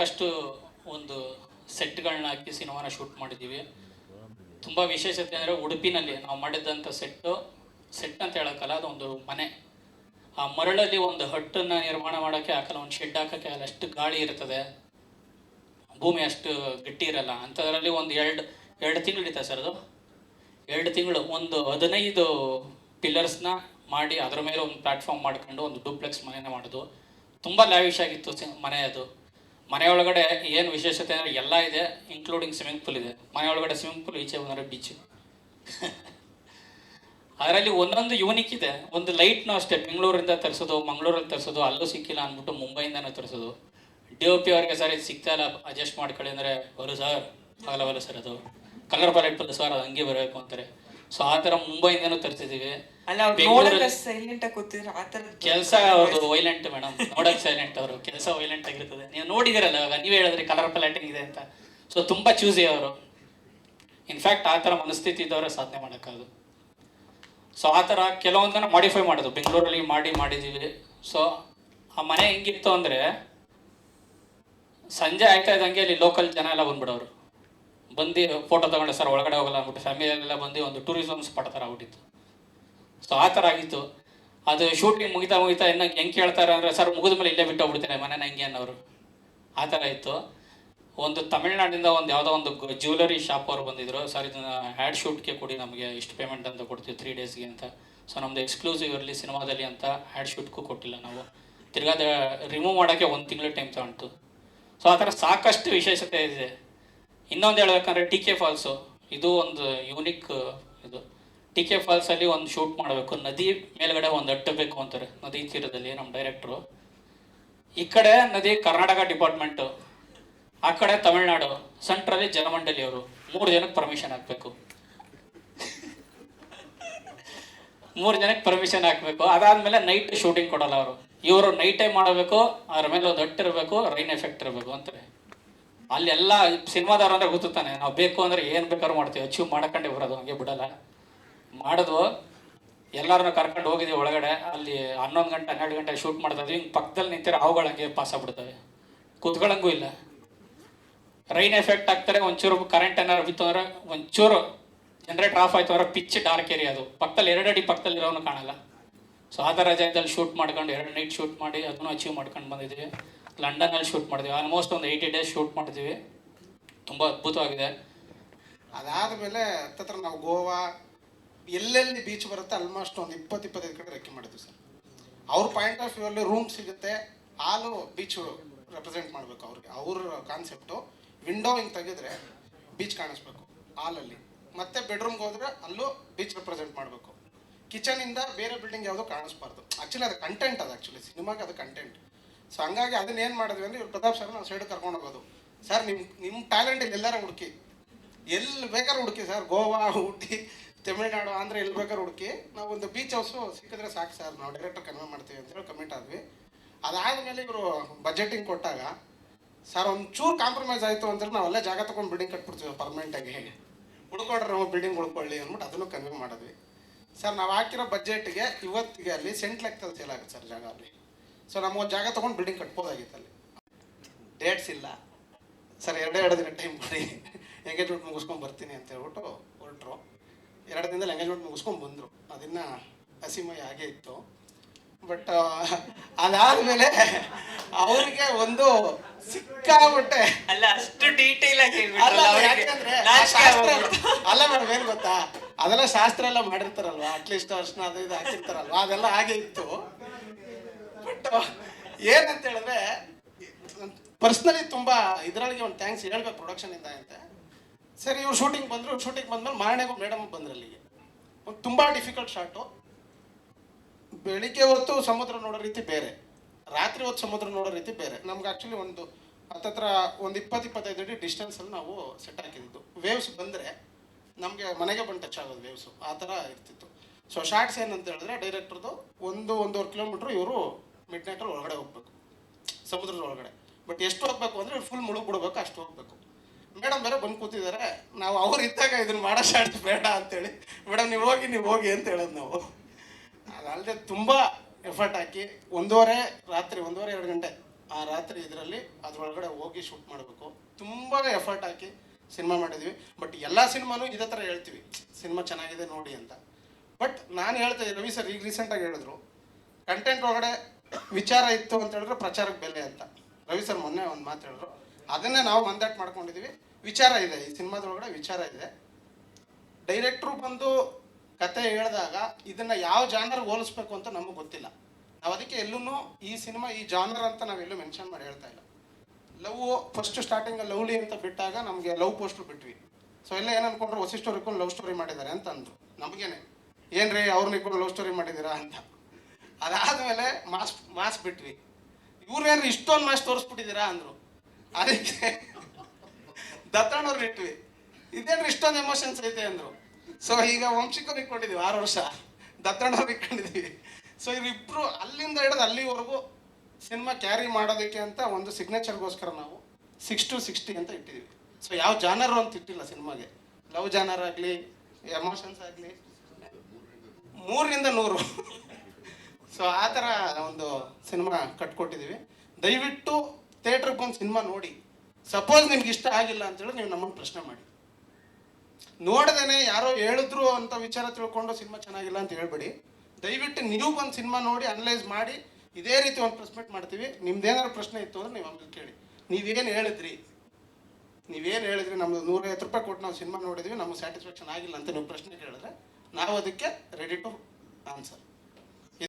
First ಒಂದು ಸೆಟ್ಗಳನ್ನ ಹಾಕಿ ಸಿನಿಮಾನ shoot ಮಾಡಿದ್ದೀವಿ ತುಂಬ ವಿಶೇಷತೆ ಅಂದರೆ ಉಡುಪಿನಲ್ಲಿ ನಾವು ಮಾಡಿದಂಥ ಸೆಟ್ಟು, ಸೆಟ್ ಅಂತ ಹೇಳೋಕ್ಕಲ್ಲ, ಅದೊಂದು ಮನೆ. ಆ ಮರಳಲ್ಲಿ ಒಂದು ಹಟ್ಟನ್ನು ನಿರ್ಮಾಣ ಮಾಡೋಕ್ಕೆ ಆಗಲ್ಲ ಒಂದು ಶೆಡ್ ಹಾಕೋಕ್ಕೆ ಆಗಲ್ಲ ಅಷ್ಟು ಗಾಳಿ ಇರ್ತದೆ. ಭೂಮಿ ಅಷ್ಟು ಗಟ್ಟಿ ಇರಲ್ಲ. ಅಂಥದ್ರಲ್ಲಿ ಒಂದು ಎರಡು ಎರಡು ತಿಂಗಳು ಹಿಡಿತಾ ಸರ್ ಅದು? ಎರಡು ತಿಂಗಳು, ಒಂದು ಹದಿನೈದು ಪಿಲ್ಲರ್ಸ್ನ ಮಾಡಿ ಅದರ ಮೇಲೆ ಒಂದು ಪ್ಲ್ಯಾಟ್ಫಾರ್ಮ್ ಮಾಡ್ಕೊಂಡು ಒಂದು ಡೂಪ್ಲೆಕ್ಸ್ ಮನೆನ ಮಾಡೋದು. ತುಂಬ ಲ್ಯಾವಿಶ್ ಆಗಿತ್ತು ಮನೆ ಅದು. ಮನೆ ಒಳಗಡೆ ಏನು ವಿಶೇಷತೆ ಅಂದರೆ ಎಲ್ಲ ಇದೆ ಇನ್ಕ್ಲೂಡಿಂಗ್ ಸ್ವಿಮ್ಮಿಂಗ್ ಪೂಲ್ ಇದೆ. ಮನೆ ಒಳಗಡೆ ಸ್ವಿಮ್ಮಿಂಗ್ ಪೂಲ್ ಈಚೆ ಒಂದರೆ ಬೀಚ್ ಅದರಲ್ಲಿ ಒಂದೊಂದು ಯೂನಿಕ್ ಇದೆ. ಒಂದು ಲೈಟ್ನೂ ಅಷ್ಟೇ. ಬೆಂಗಳೂರಿಂದ ತರಿಸೋದು, ಮಂಗಳೂರಲ್ಲಿ ತರಿಸೋದು, ಅಲ್ಲೂ ಸಿಕ್ಕಿಲ್ಲ ಅಂದ್ಬಿಟ್ಟು ಮುಂಬೈಯಿಂದನೂ ತರಿಸೋದು. ಡಿ ಒ ಪಿ ಅವ್ರಿಗೆ ಸರ್ ಇದು ಸಿಗ್ತಾ ಇಲ್ಲ. ಅಡ್ಜಸ್ಟ್ ಮಾಡ್ಕೊಳ್ಳಿ ಅಂದರೆ ಬರು ಸರ್ ಆಗಲ್ಲವಲ್ಲ ಸರ್ ಅದು. ಕಲರ್ ಪಾಲೆಟ್ ಬಲ್ಲ ಸರ್, ಅದು ಹಂಗೆ ಬರಬೇಕು ಅಂತಾರೆ. ಸೊ ಆ ತರ ಮುಂಬೈಯಿಂದನೂ ತರ್ತಿದೀವಿ ಅಲ್ಲ ನೋಡಕ್ಕೆ ಸೈಲೆಂಟ್ ಆಗಿ ಕೂತಿದ್ರು ಆ ಕೆಲಸ ಅವ್ರದ್ದು ವೈಲೆಂಟ್ ಮೇಡಮ್ ನೋಡಕ್ ಸೈಲೆಂಟ್ ಅವರು. ಕೆಲಸ ವೈಲೆಂಟ್ ಆಗಿರ್ತದೆ. ನೀವು ನೋಡಿದಿರಲ್ಲ ಇವಾಗ ನೀವೇ ಹೇಳಿದ್ರೆ ಕಲರ್ ಪ್ಯಾಲೆಟಿಂಗ್ ಇದೆ ಅಂತ. ಸೊ ತುಂಬಾ ಚೂಸಿ ಅವರು. ಇನ್ಫ್ಯಾಕ್ಟ್ ಆ ಥರ ಮನಸ್ಥಿತಿ ಇದ್ದವರೇ ಸಾಧನೆ ಮಾಡೋಕ್ಕಾಗದು. ಸೊ ಆ ಕೆಲವೊಂದನ್ನ ಕೆಲವೊಂದನ್ನು ಮಾಡಿಫೈ ಮಾಡೋದು. ಬೆಂಗಳೂರಲ್ಲಿ ಮಾಡಿ ಮಾಡಿದ್ದೀವಿ ಸೊ ಆ ಮನೆ ಹೆಂಗಿತ್ತು ಅಂದ್ರೆ ಸಂಜೆ ಆಯ್ತಾ ಇದ್ದಂಗೆ ಅಲ್ಲಿ ಲೋಕಲ್ ಜನ ಎಲ್ಲ ಬಂದ್ಬಿಡೋರು. ಬಂದು ಫೋಟೋ ತಗೊಂಡೆ, ಸರ್, ಒಳಗಡೆ ಹೋಗಲ್ಲ ಅಂದ್ಬಿಟ್ಟು ಫ್ಯಾಮಿಲಿ ಎಲ್ಲ ಬಂದು ಒಂದು ಟೂರಿಸಮ್ ಸ್ಪಾಟ್ ಥರ ಆಗ್ಬಿಟ್ಟಿತ್ತು ಸೊ ಆ ಥರ ಆಗಿತ್ತು. ಅದು ಶೂಟಿಂಗ್ ಮುಗಿತಾ ಮುಗಿತಾ ಇನ್ನು ಹೆಂಗೆ ಕೇಳ್ತಾರೆ ಅಂದರೆ, ಸರ್, ಮುಗಿದ ಮೇಲೆ ಇಲ್ಲೇ ಬಿಟ್ಟು ಹೋಗ್ಬಿಡ್ತೇನೆ ಮನೇನ ಹೆಂಗೆ ಅನ್ನೋರು. ಆ ಥರ ಇತ್ತು. ಒಂದು ತಮಿಳ್ನಾಡಿಂದ ಒಂದು ಯಾವುದೋ ಒಂದು ಜ್ಯುವೆಲರಿ ಶಾಪ್ ಅವರು ಬಂದಿದ್ರು. ಸರ್, ಇದನ್ನ ಹ್ಯಾಡ್ ಶೂಟ್ಗೆ ಕೊಡಿ, ನಮಗೆ ಇಷ್ಟು ಪೇಮೆಂಟ್ ಅಂತ ಕೊಡ್ತೀವಿ ತ್ರೀ ಡೇಸ್ಗೆ ಅಂತ. ಸೊ ನಮ್ಮದು ಎಕ್ಸ್ಕ್ಲೂಸಿವ್ ಇರಲಿ ಸಿನಿಮಾದಲ್ಲಿ ಅಂತ ಹ್ಯಾಡ್ ಶೂಟ್ಗೂ ಕೊಟ್ಟಿಲ್ಲ ನಾವು. ತಿರ್ಗಾದ ರಿಮೂವ್ ಮಾಡೋಕ್ಕೆ ಒಂದು ತಿಂಗಳು ಟೈಮ್ ತಗೊಂತು ಸೊ ಆ ಥರ ಸಾಕಷ್ಟು ವಿಶೇಷತೆ ಇದೆ. ಇನ್ನೊಂದು ಹೇಳ್ಬೇಕಂದ್ರೆ ಟಿ ಕೆ ಫಾಲ್ಸು ಇದು ಒಂದು ಯೂನಿಕ್ ಇದು ಟಿ ಕೆ ಫಾಲ್ಸಲ್ಲಿ ಒಂದು ಶೂಟ್ ಮಾಡಬೇಕು. ನದಿ ಮೇಲ್ಗಡೆ ಒಂದು ಅಟ್ಟಬೇಕು ಅಂತಾರೆ. ನದಿ ತೀರದಲ್ಲಿ ನಮ್ಮ ಡೈರೆಕ್ಟ್ರು ಈ ಕಡೆ ನದಿ ಕರ್ನಾಟಕ ಡಿಪಾರ್ಟ್ಮೆಂಟು ಆ ಕಡೆ ತಮಿಳ್ನಾಡು. ಸೆಂಟ್ರಲ್ಲಿ ಜಲಮಂಡಳಿ ಅವರು. ಮೂರು ಜನಕ್ಕೆ ಪರ್ಮಿಷನ್ ಹಾಕಬೇಕು. ಮೂರು ಜನಕ್ಕೆ ಪರ್ಮಿಷನ್ ಹಾಕಬೇಕು. ಅದಾದಮೇಲೆ ನೈಟ್ ಶೂಟಿಂಗ್ ಕೊಡಲ್ಲ ಅವರು. ಇವರು ನೈಟೇ ಮಾಡಬೇಕು, ಅದ್ರ ಮೇಲೆ ಒಂದು ಇರಬೇಕು ರೈನ್ ಎಫೆಕ್ಟ್ ಇರಬೇಕು ಅಂತಾರೆ. ಅಲ್ಲೆಲ್ಲ ಸಿನಿಮಾದಾರ ಅಂದ್ರೆ ಗೊತ್ತಾನೆ ನಾವು ಬೇಕು ಅಂದ್ರೆ ಏನು ಬೇಕಾದ್ರೂ ಮಾಡ್ತೀವಿ ಅಚೀವ್ ಮಾಡ್ಕೊಂಡೆ ಬರೋದು, ಹಂಗೆ ಬಿಡಲ್ಲ. ಮಾಡಿದ್ವು ಎಲ್ಲರನ್ನ ಕರ್ಕೊಂಡು ಹೋಗಿದ್ವಿ ಒಳಗಡೆ, ಅಲ್ಲಿ ಹನ್ನೊಂದು ಗಂಟೆ, ಹನ್ನೆರಡು ಗಂಟೆ ಶೂಟ್ ಮಾಡ್ತಾ ಹಿಂಗೆ ಪಕ್ಕದಲ್ಲಿ ನಿಂತಿರ ಅವುಗಳು ಹಂಗೆ ಪಾಸ್ ಆಗ್ಬಿಡ್ತವೆ. ಕುತ್ಕೊಳ್ಳಂಗೂ ಇಲ್ಲ. ರೈನ್ ಎಫೆಕ್ಟ್ ಆಗ್ತಾರೆ, ಒಂಚೂರು ಕರೆಂಟ್ ಏನಾರು ಬಿತ್ತು ಅಂದ್ರೆ ಒಂಚೂರು ಜನರೇಟ್ ಆಫ್ ಆಯ್ತು ಅಂದ್ರೆ ಪಿಚ್ ಡಾರ್ಕ್ ಏರಿಯಾ ಅದು. ಪಕ್ಕದಲ್ಲಿ ಎರಡು ಅಡಿ ಪಕ್ಕದಲ್ಲಿ ಇರೋನು ಕಾಣಲ್ಲ. ಸೊ ಅದರ ಥರ ಜಾಗದಲ್ಲಿ ಶೂಟ್ ಮಾಡ್ಕೊಂಡು, ಎರಡು ನೈಟ್ ಶೂಟ್ ಮಾಡಿ, ಅದನ್ನು ಅಚೀವ್ ಮಾಡ್ಕೊಂಡು ಬಂದಿದ್ದೀವಿ. ಲಂಡನಲ್ಲಿ ಶೂಟ್ ಮಾಡಿದ್ವಿ. ಆಲ್ಮೋಸ್ಟ್ ಒಂದು ಏಯ್ಟಿ ಡೇಸ್ ಶೂಟ್ ಮಾಡಿದ್ವಿ. ತುಂಬ ಅದ್ಭುತವಾಗಿದೆ. ಅದಾದಮೇಲೆ ತತ್ರ ನಾವು ಗೋವಾ, ಎಲ್ಲೆಲ್ಲಿ ಬೀಚ್ ಬರುತ್ತೆ ಆಲ್ಮೋಸ್ಟ್ ಒಂದು ಇಪ್ಪತ್ತು, ಇಪ್ಪತ್ತೈದು ಕಡೆ ರೆಕ್ಕೆ ಮಾಡಿದ್ವಿ ಸರ್. ಅವ್ರ ಪಾಯಿಂಟ್ ಆಫ್ ವ್ಯೂ ಅಲ್ಲಿ ರೂಮ್ ಸಿಗುತ್ತೆ, ಹಾಲು ಬೀಚ್ ರೆಪ್ರೆಸೆಂಟ್ ಮಾಡಬೇಕು ಅವ್ರಿಗೆ. ಅವ್ರ ಕಾನ್ಸೆಪ್ಟು ವಿಂಡೋ ಹಿಂಗೆ ತೆಗೆದ್ರೆ ಬೀಚ್ ಕಾಣಿಸ್ಬೇಕು, ಹಾಲಲ್ಲಿ. ಮತ್ತೆ ಬೆಡ್ರೂಮ್ಗೆ ಹೋದ್ರೆ ಅಲ್ಲೂ ಬೀಚ್ ರೆಪ್ರೆಸೆಂಟ್ ಮಾಡಬೇಕು. ಕಿಚನಿಂದ ಬೇರೆ ಬಿಲ್ಡಿಂಗ್ ಯಾವುದು ಕಾಣಿಸ್ಬಾರ್ದು. ಆ್ಯಕ್ಚುಲಿ ಅದು ಕಂಟೆಂಟ್ ಅದು ಆ್ಯಕ್ಚುಲಿ ಸಿನಿಮಾಗೆ ಅದು ಕಂಟೆಂಟ್ ಸೊ ಹಂಗಾಗಿ ಅದನ್ನ ಏನು ಮಾಡಿದ್ವಿ ಅಂದರೆ ಇವ್ರು ಪ್ರತಾಪ್ ಸರ್ ನಾವು ಸೈಡ್ ಕರ್ಕೊಂಡು ಹೋಗೋದು. ಸರ್ ನಿಮ್ಮ ನಿಮ್ಮ ಟ್ಯಾಲೆಂಟ್ ಇಲ್ಲಿ ಎಲ್ಲಾರ ಹುಡುಕಿ. ಎಲ್ಲಿ ಬೇಕಾದ್ರೂ ಹುಡುಕಿ ಸರ್ ಗೋವಾ, ಊಟಿ, ತಮಿಳ್ನಾಡು ಆಂಧ್ರ ಎಲ್ಲಿ ಬೇಕಾದ್ರೂ ಹುಡುಕಿ. ನಾವು ಒಂದು ಬೀಚ್ ಹೌಸು ಸಿಕ್ಕಿದ್ರೆ ಸಾಕು ಸರ್ ನಾವು ಡೈರೆಕ್ಟರ್ ಕನ್ವೆ ಮಾಡ್ತೀವಿ ಅಂತೇಳಿ ಕಮಿಟ್ ಆದ್ವಿ. ಅದಾದಮೇಲೆ ಇವರು ಬಜೆಟಿಂಗ್ ಕೊಟ್ಟಾಗ ಸರ್ ಒಂಚೂರು ಚೂರು ಕಾಂಪ್ರಮೈಸ್ ಆಯಿತು ಅಂದ್ರೆ ನಾವು ಅಲ್ಲೇ ಜಾಗ ತೊಗೊಂಡು ಬಿಲ್ಡಿಂಗ್ ಕಟ್ಬಿಡ್ತೀವಿ ಪರ್ಮನೆಂಟಾಗಿ ಉಳ್ಕೊಂಡ್ರೆ ನಾವು ಬಿಲ್ಡಿಂಗ್ ಉಳ್ಕೊಳ್ಳಿ ಅಂದ್ಬಿಟ್ಟು ಅದನ್ನು ಕನ್ವೆ ಮಾಡಿದ್ವಿ. ಸರ್ ನಾವು ಹಾಕಿರೋ ಬಜೆಟ್ಗೆ ಇವತ್ತಿಗೆ ಅಲ್ಲಿ ಸೆಂಟ್ ಲೆಕ್ಕದಲ್ಲಿ ಸೇಲ್ ಆಗುತ್ತೆ ಸರ್ ಜಾಗ ಅಲ್ಲಿ. ಸೊ ನಮ್ಮ ಜಾಗ ತೊಗೊಂಡು ಬಿಲ್ಡಿಂಗ್ ಕಟ್ಬೋದಾಗಿತ್ತು ಅಲ್ಲಿ ಡೇಟ್ಸ್ ಇಲ್ಲ. ಸರ್ ಎರಡೇ ಎರಡು ದಿನ ಟೈಮ್ ಕೊಡಿ ಎಂಗೇಜ್ಮೆಂಟ್ ಮುಗಿಸ್ಕೊಂಡು ಬರ್ತೀನಿ ಅಂತ ಹೇಳ್ಬಿಟ್ಟು ಹೊರಟರು. ಎರಡು ದಿನದಲ್ಲಿ ಎಂಗೇಜ್ಮೆಂಟ್ ಮುಗಿಸ್ಕೊಂಡು ಬಂದರು. ಅದನ್ನು ಹಸಿಮಯ ಹಾಗೆ ಇತ್ತು. ಬಟ್ ಅದಾದಮೇಲೆ ಅವರಿಗೆ ಒಂದು ಸಿಕ್ಕಾಬಿಟ್ಟೆ ಅಲ್ಲ ಅಷ್ಟು ಡೀಟೇಲ್ ಆಗಿ ಅಲ್ಲ ಮೇಡಮ್ ಏನ್ ಗೊತ್ತಾ? ಅದೆಲ್ಲ ಶಾಸ್ತ್ರ ಎಲ್ಲ ಮಾಡಿರ್ತಾರಲ್ವಾ? ಅಟ್ಲೀಸ್ಟ್ ಅರ್ಶನ ಅದು ಇದು ಹಾಕಿರ್ತಾರಲ್ವಾ? ಅದೆಲ್ಲ ಹಾಗೆ ಇತ್ತು. ಏನಂತ ಹೇಳಿದ್ರೆ ಪರ್ಸ್ನಲಿ ತುಂಬಾ ಇದರೊಳಗೆ ಒಂದು ಥ್ಯಾಂಕ್ಸ್ ಹೇಳ್ಬೇಕು ಪ್ರೊಡಕ್ಷನ್ ಇಂದ ಅಂತ. ಸರಿ, ಇವ್ರು ಶೂಟಿಂಗ್ ಬಂದ್ರು ಶೂಟಿಂಗ್ ಬಂದ್ಮೇಲೆ ಮಾರಣೆಗೂ ಮೇಡಮ್ ಬಂದ್ರು ಅಲ್ಲಿಗೆ. ಒಂದು ತುಂಬಾ ಡಿಫಿಕಲ್ಟ್ ಶಾಟು ಬೆಳಿಗ್ಗೆ ಹೊತ್ತು ಸಮುದ್ರ ನೋಡೋ ರೀತಿ ಬೇರೆ. ರಾತ್ರಿ ಹೊತ್ತು ಸಮುದ್ರ ನೋಡೋ ರೀತಿ ಬೇರೆ. ನಮ್ಗೆ ಆ್ಯಕ್ಚುಲಿ ಒಂದು ಹತ್ತತ್ರ ಒಂದು ಇಪ್ಪತ್ತು, ಇಪ್ಪತ್ತೈದು ಅಡಿ ಡಿಸ್ಟೆನ್ಸಲ್ಲಿ ನಾವು ಸೆಟ್ ಹಾಕಿದ್ದು. ವೇವ್ಸ್ ಬಂದರೆ ನಮಗೆ ಮನೆಗೆ ಬಂದು ಟಚ್ ಆಗೋದು ವೇವ್ಸು ಆ ಥರ ಇರ್ತಿತ್ತು. ಸೊ ಶಾರ್ಟ್ಸ್ ಏನಂತ ಹೇಳಿದ್ರೆ ಡೈರೆಕ್ಟರ್ದು ಒಂದು, ಒಂದೂವರೆ ಕಿಲೋಮೀಟ್ರ್ ಇವರು ಮಿಡ್ ಅಲ್ಲಿ ಒಳಗಡೆ ಹೋಗ್ಬೇಕು. ಸಮುದ್ರದ ಒಳಗಡೆ. ಬಟ್ ಎಷ್ಟು ಹೋಗ್ಬೇಕು ಅಂದರೆ ಫುಲ್ ಮುಳುಗ್ ಬಿಡ್ಬೇಕು ಅಷ್ಟು ಹೋಗ್ಬೇಕು. ಮೇಡಮ್ ಬೇರೆ ಬಂದು ಕೂತಿದ್ದಾರೆ ನಾವು ಅವ್ರು ಇದ್ದಾಗ ಇದನ್ನ ಮಾಡೋ ಬೇಡ ಅಂತೇಳಿ. ಮೇಡಮ್, ನೀವು ಹೋಗಿ ನೀವು ಹೋಗಿ ಅಂತ ಹೇಳೋದು ನಾವು. ಅದಲ್ಲದೆ ತುಂಬ ಎಫರ್ಟ್ ಹಾಕಿ ಒಂದೂವರೆ ರಾತ್ರಿ, ಒಂದೂವರೆ, ಎರಡು ಗಂಟೆ ಆ ರಾತ್ರಿ ಇದರಲ್ಲಿ ಅದ್ರೊಳಗಡೆ ಹೋಗಿ ಶೂಟ್ ಮಾಡಬೇಕು. ತುಂಬ ಎಫರ್ಟ್ ಹಾಕಿ ಸಿನಿಮಾ ಮಾಡಿದ್ವಿ. ಬಟ್ ಎಲ್ಲ ಸಿನಿಮಾನು ಇದೇ ಥರ ಹೇಳ್ತೀವಿ. ಸಿನಿಮಾ ಚೆನ್ನಾಗಿದೆ ನೋಡಿ ಅಂತ. ಬಟ್ ನಾನು ಹೇಳ್ತಾ ರವಿ ಸರ್ ಈಗ ರೀಸೆಂಟಾಗಿ ಹೇಳಿದ್ರು ಕಂಟೆಂಟ್ ಒಳಗಡೆ ವಿಚಾರ ಇತ್ತು ಅಂತ ಹೇಳಿದ್ರೆ ಪ್ರಚಾರಕ್ಕೆ ಬೆಲೆ ಅಂತ. ರವಿ ಸರ್ ಮೊನ್ನೆ ಒಂದು ಮಾತು ಹೇಳಿದ್ರು. ಅದನ್ನೇ ನಾವು ಮಂದಾಟ್ ಮಾಡ್ಕೊಂಡಿದ್ದೀವಿ ವಿಚಾರ ಇದೆ, ಈ ಸಿನಿಮಾದೊಳಗಡೆ ವಿಚಾರ ಇದೆ. ಡೈರೆಕ್ಟ್ರು ಬಂದು ಕತೆ ಹೇಳಿದಾಗ ಇದನ್ನ ಯಾವ ಜಾನರ್ ಹೋಲಿಸ್ಬೇಕು ಅಂತ ನಮಗೆ ಗೊತ್ತಿಲ್ಲ. ನಾವು ಅದಕ್ಕೆ ಎಲ್ಲೂ ಈ ಸಿನಿಮಾ, ಈ ಜಾನರ್ ಅಂತ ನಾವೆಲ್ಲೂ ಮೆನ್ಷನ್ ಮಾಡಿ ಹೇಳ್ತಾ ಇಲ್ಲ. ಲವ್ ಫಸ್ಟ್ ಸ್ಟಾರ್ಟಿಂಗ್ ಲವ್ಲಿ ಅಂತ ಬಿಟ್ಟಾಗ ನಮಗೆ ಲವ್ ಪೋಸ್ಟರ್ ಬಿಟ್ವಿ. ಸೊ ಎಲ್ಲ ಏನು ಅನ್ಕೊಂಡ್ರು ಹೊಸ ಸ್ಟೋರಿ ಲವ್ ಸ್ಟೋರಿ ಮಾಡಿದ್ದಾರೆ ಅಂತ ಅಂದ್ರು ನಮಗೇನೆ. ಏನ್ರಿ ಅವ್ರನ್ನ ಇಕ್ಕೊಂಡು ಲವ್ ಸ್ಟೋರಿ ಮಾಡಿದ್ದೀರಾ ಅಂತ. ಅದಾದ್ಮೇಲೆ ಮಾಸ್ ಮಾಸ್ ಬಿಟ್ವಿ. ಇವ್ರೇನು ಇಷ್ಟೊಂದು ಮಾಸ್ ತೋರಿಸ್ಬಿಟ್ಟಿದ್ದೀರಾ ಅಂದ್ರು. ಅದಕ್ಕೆ ದತ್ತಣ್ಣವ್ರು ಇಟ್ವಿ. ಇದೇನು ಇಷ್ಟೊಂದು ಎಮೋಷನ್ಸ್ ಐತೆ ಅಂದ್ರು. ಸೊ ಈಗ ವಂಶಿಕರು ಇಟ್ಕೊಂಡಿದ್ವಿ ಆರು ವರ್ಷ. ದತ್ತಣ್ಣವ್ರು ಇಟ್ಕೊಂಡಿದ್ವಿ ಸೊ ಇವರಿಬ್ರು ಅಲ್ಲಿಂದ ಹಿಡಿದು ಅಲ್ಲಿವರೆಗೂ ಸಿನಿಮಾ ಕ್ಯಾರಿ ಮಾಡೋದಕ್ಕೆ ಅಂತ ಒಂದು ಸಿಗ್ನೇಚರ್ಗೋಸ್ಕರ ನಾವು ಸಿಕ್ಸ್ ಟು ಸಿಕ್ಸ್ಟಿ ಅಂತ ಇಟ್ಟಿದ್ವಿ ಸೊ ಯಾವ ಜಾನರು ಅಂತ ಇಟ್ಟಿಲ್ಲ ಸಿನಿಮಾಗೆ ಲವ್ ಜಾನರ್ ಆಗಲಿ ಎಮೋಷನ್ಸ್ ಆಗಲಿ, ಮೂರರಿಂದ ನೂರು. ಸೊ ಆ ಥರ ಒಂದು ಸಿನಿಮಾ ಕಟ್ಕೊಟ್ಟಿದ್ದೀವಿ. ದಯವಿಟ್ಟು ಥಿಯೇಟ್ರಿಗೆ ಬಂದು ಸಿನಿಮಾ ನೋಡಿ. ಸಪೋಸ್ ನಿಮ್ಗೆ ಇಷ್ಟ ಆಗಿಲ್ಲ ಅಂತ ಹೇಳಿ ನೀವು ನಮ್ಮನ್ನು ಪ್ರಶ್ನೆ ಮಾಡಿ. ನೋಡ್ದೇನೆ ಯಾರೋ ಹೇಳಿದ್ರು ಅಂತ ವಿಚಾರ ತಿಳ್ಕೊಂಡು ಸಿನಿಮಾ ಚೆನ್ನಾಗಿಲ್ಲ ಅಂತ ಹೇಳ್ಬೇಡಿ. ದಯವಿಟ್ಟು ನೀವು ಬಂದು ಸಿನಿಮಾ ನೋಡಿ ಅನಲೈಸ್ ಮಾಡಿ, ಇದೇ ರೀತಿ ಒಂದು ಪ್ರೆಸ್ ಮೀಟ್ ಮಾಡ್ತೀವಿ. ನಿಮ್ದೇನಾದ್ರು ಪ್ರಶ್ನೆ ಇತ್ತು ಅಂದ್ರೆ ನೀವು ಆಮೇಲೆ ಕೇಳಿ. ನೀವೇನು ಹೇಳಿದ್ರಿ? ನೀವೇನು ಹೇಳಿದ್ರಿ? ನಮ್ದು ನೂರೈವತ್ತು ರೂಪಾಯಿ ಕೊಟ್ಟು ನಾವು ಸಿನಿಮಾ ನೋಡಿದ್ವಿ, ನಮ್ಗೆ ಸ್ಯಾಟಿಸ್ಫ್ಯಾಕ್ಷನ್ ಆಗಿಲ್ಲ ಅಂತ ನೀವು ಪ್ರಶ್ನೆ ಕೇಳಿದ್ರೆ ನಾವು ಅದಕ್ಕೆ ರೆಡಿ ಟು ಆನ್ಸರ್